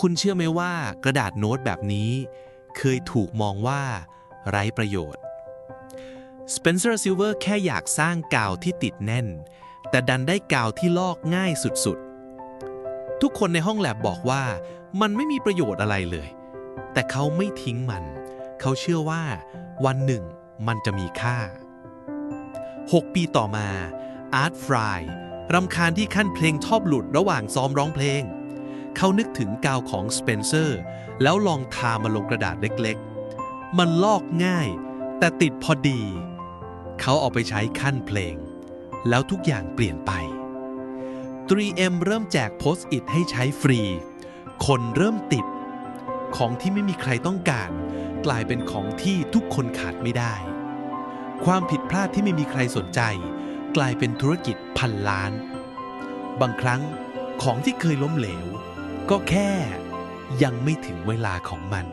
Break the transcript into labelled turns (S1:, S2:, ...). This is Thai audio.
S1: คุณเชื่อไหมว่ากระดาษโน้ตแบบนี้ เคยถูกมองว่า ไร้ประโยชน์ Spencer Silver แค่อยากสร้างกาวที่ติดแน่น แต่ดันได้กาวที่ลอกง่ายสุดๆ ทุกคนในห้องแลบบอกว่ามันไม่มีประโยชน์อะไรเลย แต่เขาไม่ทิ้งมัน เขาเชื่อว่า วันหนึ่งมันจะมีค่า 6 ปีต่อมาอาร์ตฟรายรำคาญที่ขั้นเพลงชอบหลุดระหว่างซ้อมร้องเพลง เขานึกถึงกาวของสเปนเซอร์แล้วลองทามาลงกระดาษเล็กๆ มันลอกง่าย แต่ติดพอดี เขาเอาไปใช้ขั้นเพลง แล้วทุกอย่างเปลี่ยนไป 3M เริ่มแจกโพสต์อิทให้ใช้ฟรี คนเริ่มติด ของที่ไม่มีใครต้องการ กลายเป็นของที่ทุกคนขาดไม่ได้ ความผิดพลาดที่ไม่มีใครสนใจ กลายเป็นธุรกิจพันล้าน บางครั้งของที่เคยล้มเหลว ก็แค่ยังไม่ถึงเวลาของมัน